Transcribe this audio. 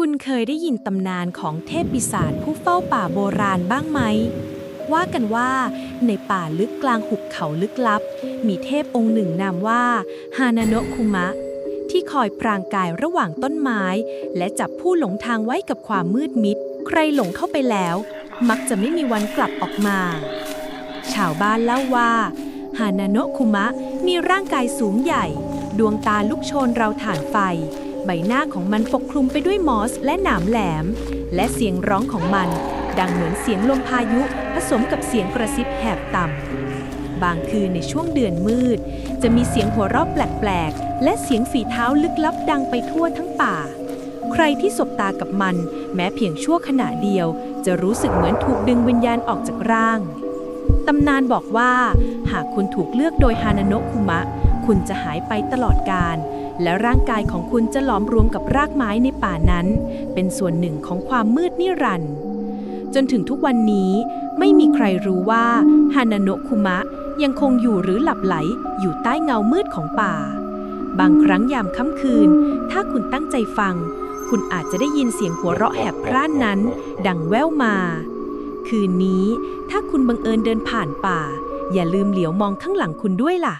คุณเคยได้ยินตำนานของเทพปีศาจผู้เฝ้าป่าโบราณบ้างไหม ว่ากันว่าในป่าลึกกลางหุบเขาลึกลับ มีเทพองค์หนึ่งนามว่าฮานาโนะคุมะ ที่คอยพรางกายระหว่างต้นไม้ และจับผู้หลงทางไว้กับความมืดมิด ใครหลงเข้าไปแล้ว มักจะไม่มีวันกลับออกมา ชาวบ้านเล่าว่าฮานาโนะคุมะมีร่างกายสูงใหญ่ ดวงตาลุกโชนเราถ่านไฟ ใบหน้าของมันปกคลุมไปด้วยมอสและหนามแหลม และเสียงร้องของมัน ดังเหมือนเสียงลมพายุผสมกับเสียงกระซิบแหบต่ำ บางคืนในช่วงเดือนมืด จะมีเสียงหัวเราะแปลกๆ และเสียงฝีเท้าลึกลับดังไปทั่วทั้งป่า ใครที่สบตากับมัน แม้เพียงชั่วขณะเดียว จะรู้สึกเหมือนถูกดึงวิญญาณออกจากร่าง ตำนานบอกว่า หากคุณถูกเลือกโดยฮานาโนะคุมะ คุณจะหายไปตลอดกาล และร่างกายของคุณจะหลอมรวมกับรากไม้ในป่านั้น เป็นส่วนหนึ่งของความมืดนิรันดร์จนถึงทุกวันนี้ไม่มีใครรู้ว่าฮานาโนะคุมะยังคงอยู่หรือหลับไหลอยู่ใต้เงามืดของป่า บางครั้งยามค่ำคืน ถ้าคุณตั้งใจฟัง คุณอาจจะได้ยินเสียงหัวเราะแหบพร่านนั้น ดังแว่วมา คืนนี้ถ้าคุณบังเอิญเดินผ่านป่า อย่าลืมเหลียวมองข้างหลังคุณด้วยล่ะ